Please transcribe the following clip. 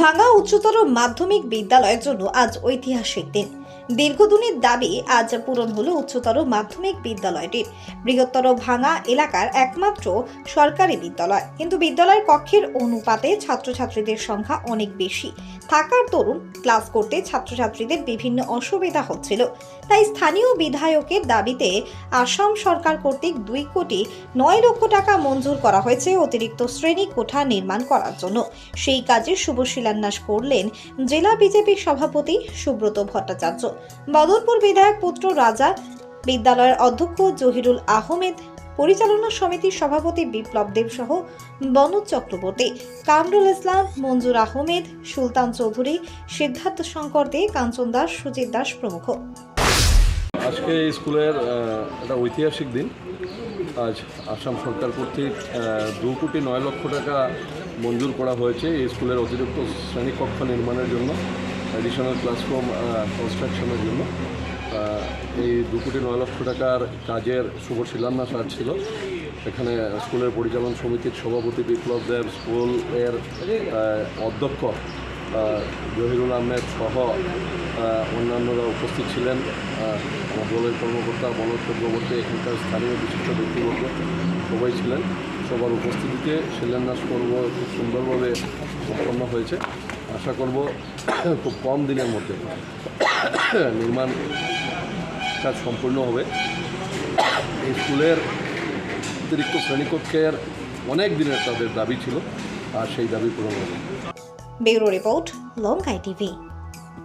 ভাঙ্গা উচ্চতর মাধ্যমিক বিদ্যালয়ের জন্য আজ ঐতিহাসিক দিন। দীর্ঘদিনের দাবি আজ পূরণ হলো উচ্চতর মাধ্যমিক বিদ্যালয়টির। বৃহত্তর ভাঙা এলাকার একমাত্র সরকারি বিদ্যালয়। কিন্তু বিদ্যালয়ের কক্ষের অনুপাতে ছাত্রছাত্রীদের সংখ্যা অনেক বেশি। থাকার দরুন ক্লাস করতে ছাত্রছাত্রীদের বিভিন্ন অসুবিধা হচ্ছিল। তাই স্থানীয় বিধায়কের দাবিতে আসাম সরকার কর্তৃক দুই কোটি নয় লক্ষ টাকা মঞ্জুর করা হয়েছে অতিরিক্ত শ্রেণি কোঠা নির্মাণ করার জন্য। সেই কাজে শুভ শিলান্যাস করলেন জেলা বিজেপি সভাপতি সুব্রত ভট্টাচার্য। বদরপুর বিধায়ক পুত্র রাজা, বিদ্যালয়ের অধ্যক্ষ জহিরুল আহমেদ, পরিচালনা সমিতির সভাপতি বিপ্লব দেব সহ বনজ চক্রবর্তী, কামরুল ইসলাম, মঞ্জুর আহমেদ, সুলতান চৌধুরী, সিদ্ধার্থ শঙ্কর দে, কাঞ্চন দাস, সুজিত দাস প্রমুখ। আজকে স্কুলের একটা ঐতিহাসিক দিন। আজ আসাম সরকার কর্তৃক দু কোটি নয় লক্ষ টাকা মঞ্জুর করা হয়েছে এই স্কুলের অতিরিক্ত শ্রেণীকক্ষ নির্মাণের জন্য অ্যাডিশনাল ক্লাসরুম কনস্ট্রাকশনের জন্য। এই দু কোটি নয় লক্ষ টাকার কাজের শুভ শিলান্যাস আজ ছিল। এখানে স্কুলের পরিচালন সমিতির সভাপতি বিপ্লব দেব স্কুলের অধ্যক্ষ জহিরুল আহমেদ সহ অন্যান্যরা উপস্থিত ছিলেন। দলের কর্মকর্তা মনোজ চক্রবর্তী এখানকার স্থানীয় বিশিষ্ট ব্যক্তিবর্গ সবাই ছিলেন। সবার উপস্থিতিতে শিলান্যাস পর্ব খুব সুন্দরভাবে সম্পন্ন হয়েছে। আশা করব খুব কম দিনের মধ্যে নির্মাণ কাজ সম্পূর্ণ হবে। এই স্কুলের অতিরিক্ত শ্রেণীকক্ষের অনেক দিনের তাদের দাবি ছিল, আর সেই দাবি পূরণ হবে। Bureau report TV.